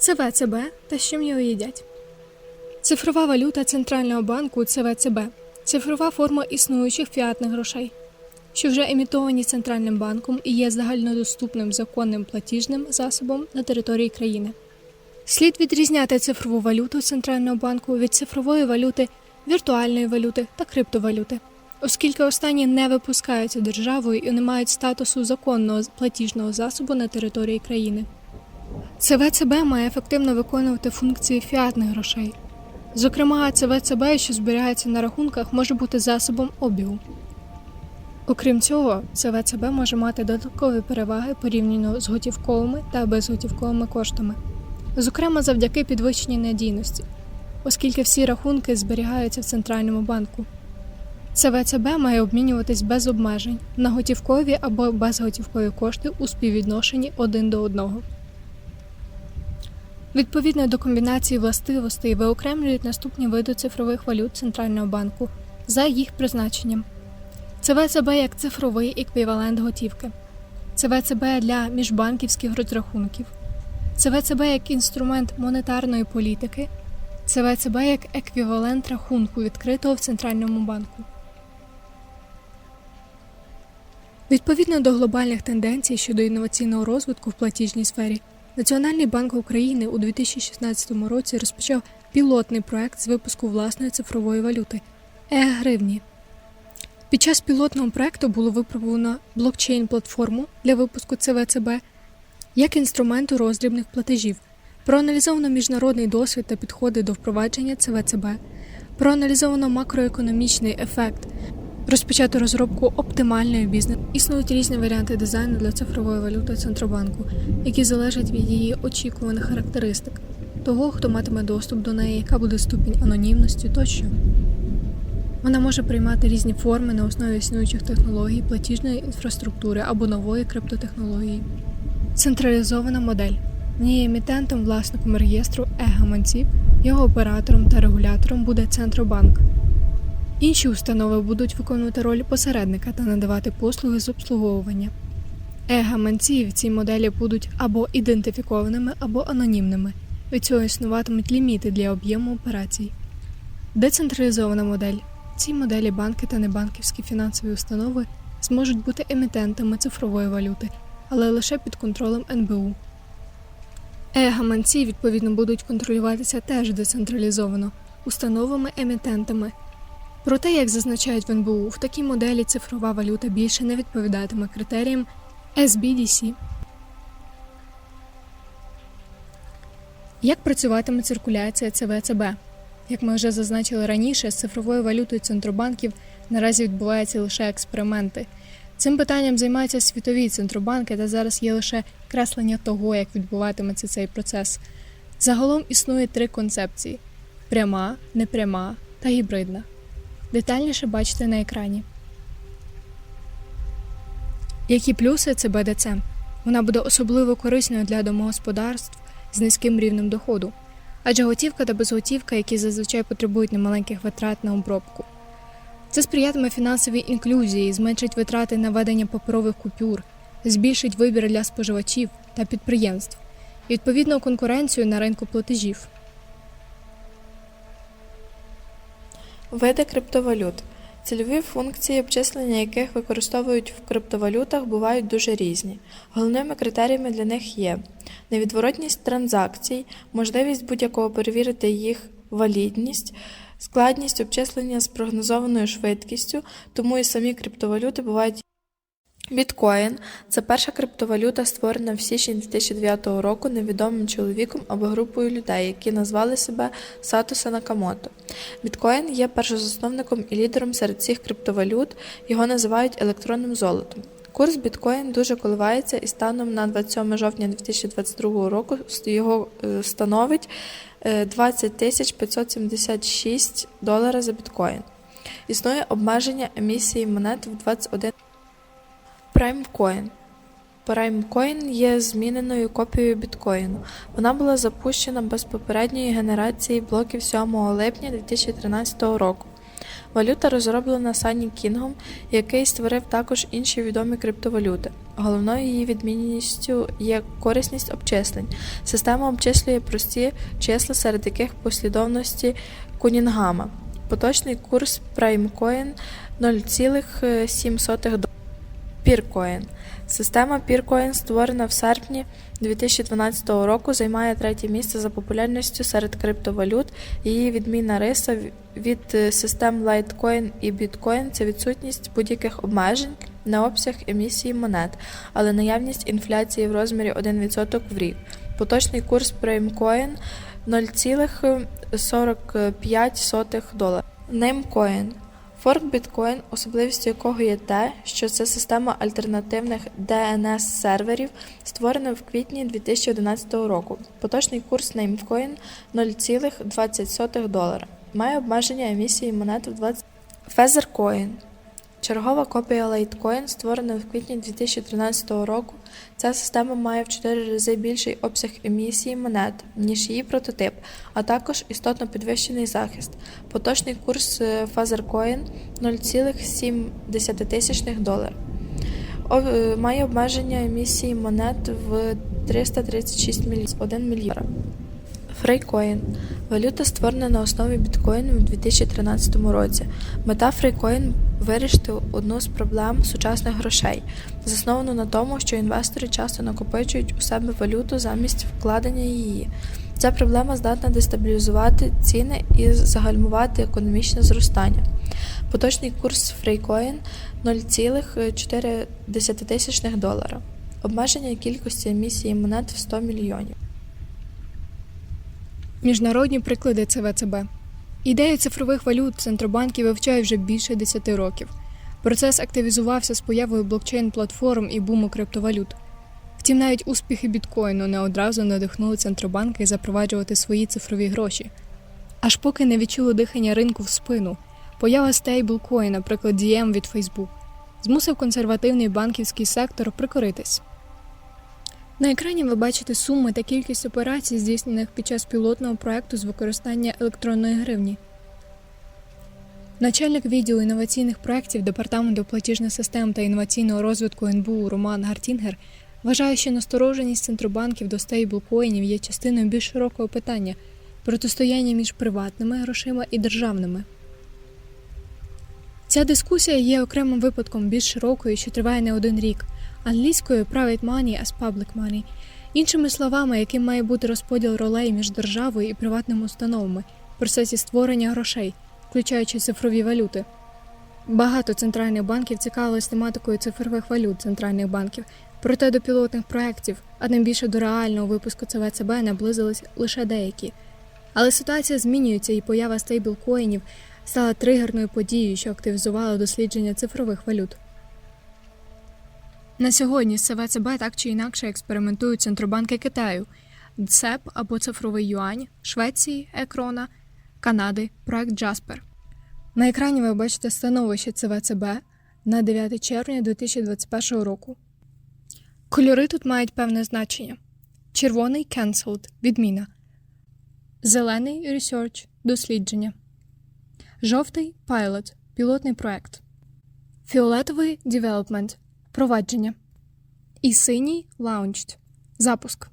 ЦВЦБ та з чим його їдять. Цифрова валюта Центрального банку ЦВЦБ цифрова форма існуючих фіатних грошей, що вже емітовані Центральним банком і є загальнодоступним законним платіжним засобом на території країни. Слід відрізняти цифрову валюту Центрального банку від цифрової валюти, віртуальної валюти та криптовалюти, оскільки останні не випускаються державою і не мають статусу законного платіжного засобу на території країни. ЦВЦБ має ефективно виконувати функції фіатних грошей. Зокрема, ЦВЦБ, що зберігається на рахунках, може бути засобом обігу. Окрім цього, ЦВЦБ може мати додаткові переваги порівняно з готівковими та безготівковими коштами, зокрема завдяки підвищеній надійності, оскільки всі рахунки зберігаються в центральному банку. ЦВЦБ має обмінюватись без обмежень на готівкові або безготівкові кошти у співвідношенні один до одного. Відповідно до комбінації властивостей виокремлюють наступні види цифрових валют Центрального банку за їх призначенням. ЦВЦБ як цифровий еквівалент готівки, ЦВЦБ для міжбанківських розрахунків, ЦВЦБ як інструмент монетарної політики, ЦВЦБ як еквівалент рахунку, відкритого в Центральному банку. Відповідно до глобальних тенденцій щодо інноваційного розвитку в платіжній сфері, Національний банк України у 2016 році розпочав пілотний проект з випуску власної цифрової валюти е-гривні. Під час пілотного проекту було випробовано блокчейн-платформу для випуску ЦВЦБ як інструменту роздрібних платежів, проаналізовано міжнародний досвід та підходи до впровадження ЦВЦБ, проаналізовано макроекономічний ефект, розпочато розробку оптимальної бізнес. Існують різні варіанти дизайну для цифрової валюти Центробанку, які залежать від її очікуваних характеристик, того, хто матиме доступ до неї, яка буде ступінь анонімності тощо. Вона може приймати різні форми на основі існуючих технологій, платіжної інфраструктури або нової криптотехнології. Централізована модель не є емітентом власником реєстру е-гаманців, його оператором та регулятором буде Центробанк. Інші установи будуть виконувати роль посередника та надавати послуги з обслуговування. Е-гаманці в цій моделі будуть або ідентифікованими, або анонімними. Від цього існуватимуть ліміти для об'єму операцій. Децентралізована модель. В цій моделі банки та небанківські фінансові установи зможуть бути емітентами цифрової валюти, але лише під контролем НБУ. Е-гаманці, відповідно, будуть контролюватися теж децентралізовано установами-емітентами. Проте, як зазначають в НБУ, в такій моделі цифрова валюта більше не відповідатиме критеріям SBDC. Як працюватиме циркуляція ЦВЦБ? Як ми вже зазначили раніше, з цифровою валютою центробанків наразі відбуваються лише експерименти. Цим питанням займаються світові центробанки, та зараз є лише креслення того, як відбуватиметься цей процес. Загалом існує три концепції: пряма, непряма та гібридна. Детальніше бачите на екрані. Які плюси це БДЦ? Вона буде особливо корисною для домогосподарств з низьким рівнем доходу, адже готівка та безготівка, які зазвичай потребують немаленьких витрат на обробку. Це сприятиме фінансовій інклюзії, зменшить витрати на ведення паперових купюр, збільшить вибір для споживачів та підприємств відповідно конкуренцію на ринку платежів. Види криптовалют. Цільові функції, обчислення яких використовують в криптовалютах, бувають дуже різні. Головними критеріями для них є невідворотність транзакцій, можливість будь-якого перевірити їх валідність, складність обчислення з прогнозованою швидкістю, тому і самі криптовалюти бувають. Біткоін це перша криптовалюта, створена в січні 2009 року невідомим чоловіком або групою людей, які назвали себе Сатоса Накамото. Біткоін є першозасновником і лідером серед всіх криптовалют, його називають електронним золотом. Курс біткоін дуже коливається і станом на 27 жовтня 2022 року його е, становить е, 20 тисяч 576 доларів за біткоін. Існує обмеження емісії монет в 21 PrimeCoin. PrimeCoin є зміненою копією біткоїну. Вона була запущена без попередньої генерації блоків 7 липня 2013 року. Валюта розроблена Сані Кінгом, який створив також інші відомі криптовалюти. Головною її відмінністю є корисність обчислень. Система обчислює прості числа, серед яких послідовності Кунінгама. Поточний курс PrimeCoin 0,7 долара. Піркоін. Система Піркоін, створена в серпні 2012 року, займає третє місце за популярністю серед криптовалют. Її відмінна риса від е, систем Litecoin і Bitcoin – це відсутність будь-яких обмежень на обсяг емісії монет, але наявність інфляції в розмірі 1% в рік. Поточний курс PrimeCoin 0,45 долара. Namecoin Форк біткоін, особливістю якого є те, що це система альтернативних DNS-серверів, створена в квітні 2011 року. Поточний курс неймкоін 0,20 долара. Має обмеження емісії монет в 20. Feathercoin Чергова копія Litecoin, створена в квітні 2013 року. Ця система має в 4 рази більший обсяг емісії монет, ніж її прототип, а також істотно підвищений захист. Поточний курс е, Feathercoin 0,7 доларів. Е, Має обмеження емісії монет в 336 мільйонів 1 мільйон. Фрейкоін валюта створена на основі біткоїну в 2013 році. Мета Фрейкоін вирішити одну з проблем сучасних грошей, засновану на тому, що інвестори часто накопичують у себе валюту замість вкладення її. Ця проблема здатна дестабілізувати ціни і загальмувати економічне зростання. Поточний курс Фрейкоін 0,4 долара. Обмеження кількості емісії монет в 100 мільйонів. Міжнародні приклади ЦВЦБ. Ідею цифрових валют центробанки вивчають вже більше 10 років. Процес активізувався з появою блокчейн-платформ і буму криптовалют. Втім, навіть успіхи біткоїну не одразу надихнули центробанки запроваджувати свої цифрові гроші. Аж поки не відчули дихання ринку в спину. Поява стейблкоїна, наприклад, DM від Facebook, змусив консервативний банківський сектор прикоритись. На екрані ви бачите суми та кількість операцій, здійснених під час пілотного проекту з використання електронної гривні. Начальник відділу інноваційних проєктів Департаменту платіжних систем та інноваційного розвитку НБУ Роман Гартінгер вважає, що настороженість центробанків до стейблкоїнів є частиною більш широкого питання протистояння між приватними грошима і державними. Ця дискусія є окремим випадком більш широкої, що триває не один рік, англійською private money as public money, іншими словами, яким має бути розподіл ролей між державою і приватними установами в процесі створення грошей, включаючи цифрові валюти. Багато центральних банків цікавились тематикою цифрових валют центральних банків, проте до пілотних проєктів, а тим більше до реального випуску ЦВЦБ наблизились лише деякі. Але ситуація змінюється, і поява стейблкоїнів стала тригерною подією, що активізувала дослідження цифрових валют. На сьогодні з ЦВЦБ так чи інакше експериментують центробанки Китаю, ЦЕП або цифровий юань, Швеції, Екрона, Канади, проект Джаспер. На екрані ви бачите становище ЦВЦБ на 9 червня 2021 року. Кольори тут мають певне значення: червоний cancelled – відміна, зелений research – дослідження, жовтий pilot – пілотний проект, фіолетовий development – провадження, і синій лаунч. – запуск.